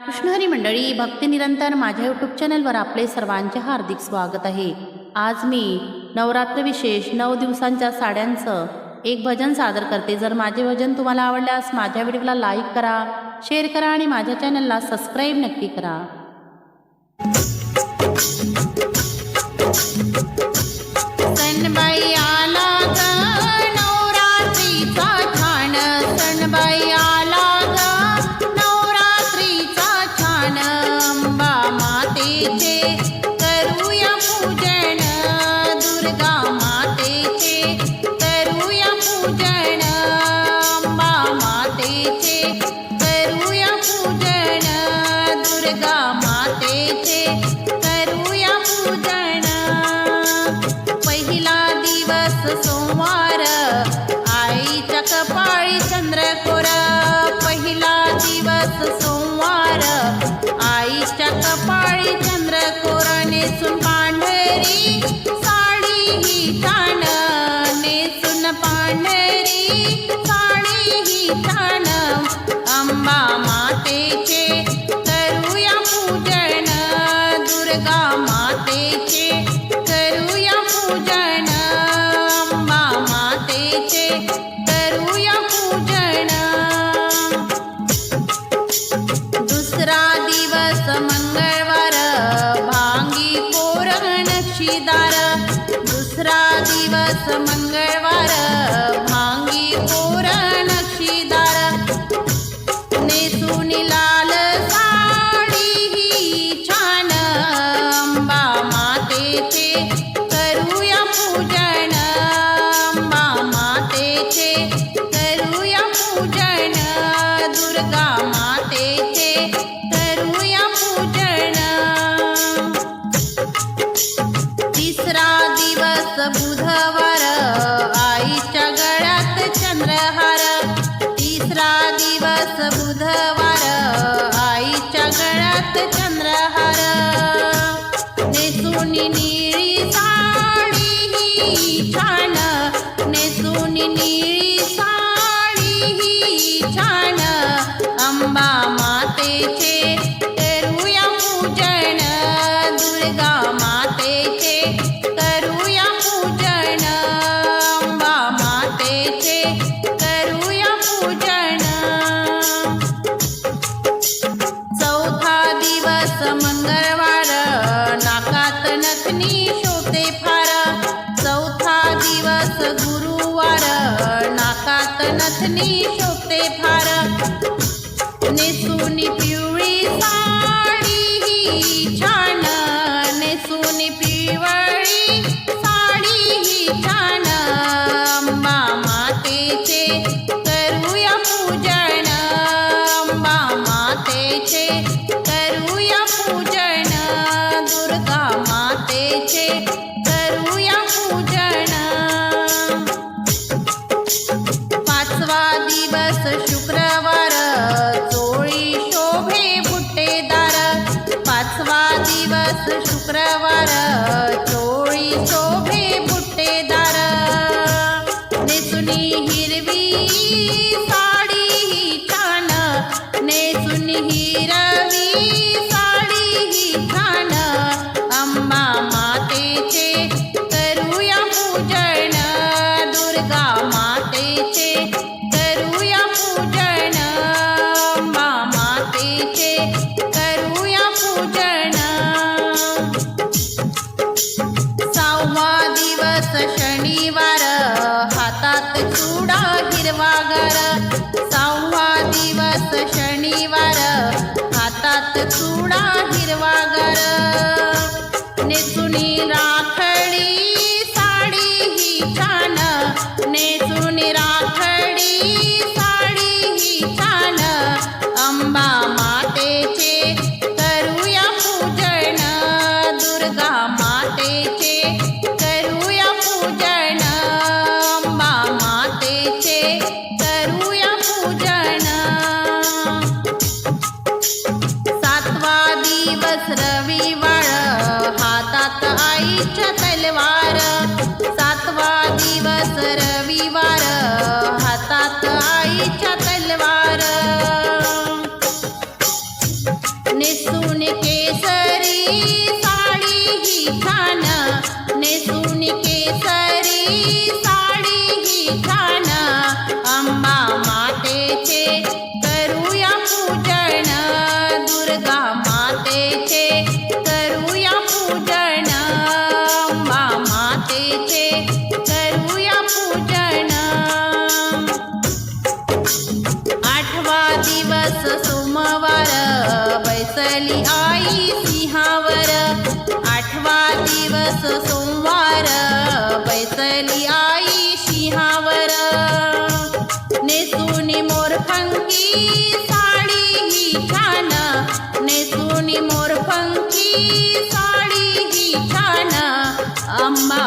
कृष्णहरी मंडळी भक्ती निरंतर माझ्या यूट्यूब चॅनलवर आपले सर्वांचे हार्दिक स्वागत आहे. आज मी नवरात्र विशेष नऊ दिवसांच्या साड्यांचं एक भजन सादर करते. जर माझे भजन तुम्हाला आवडल्यास माझ्या व्हिडिओला लाईक करा शेअर करा आणि माझ्या चॅनलला सबस्क्राईब नक्की करा. सणबाई सोमवार. आईच्या कपाळी चंद्रकोर. पहिला दिवस सोमवार. आईच्या कपाळी चंद्रकोर नेसून पांढरी शिदार दुसरा दिवस मंगळवार भांगी कोरण शिदार नेसून लाल साडी ही छान अंबा मातेचे चंद्रहार. नेसून निळी साडी ही छान. नेसून निळी साडी ही छान. अंबा मातेचे करूया पूजन. दुर्गा हिरवागार सहावा दिवस शनिवार. हातात चुडा हिरवागर. सुन के सर आठवा दिवस सोमवार बैसली आई सिंहावर. आठवा दिवस सोमवार बैसली आई सिंहावर. नेसुनी मोरफंकी साडी ही छान नेसुनी मोरफंकी साडी ही छान अंबा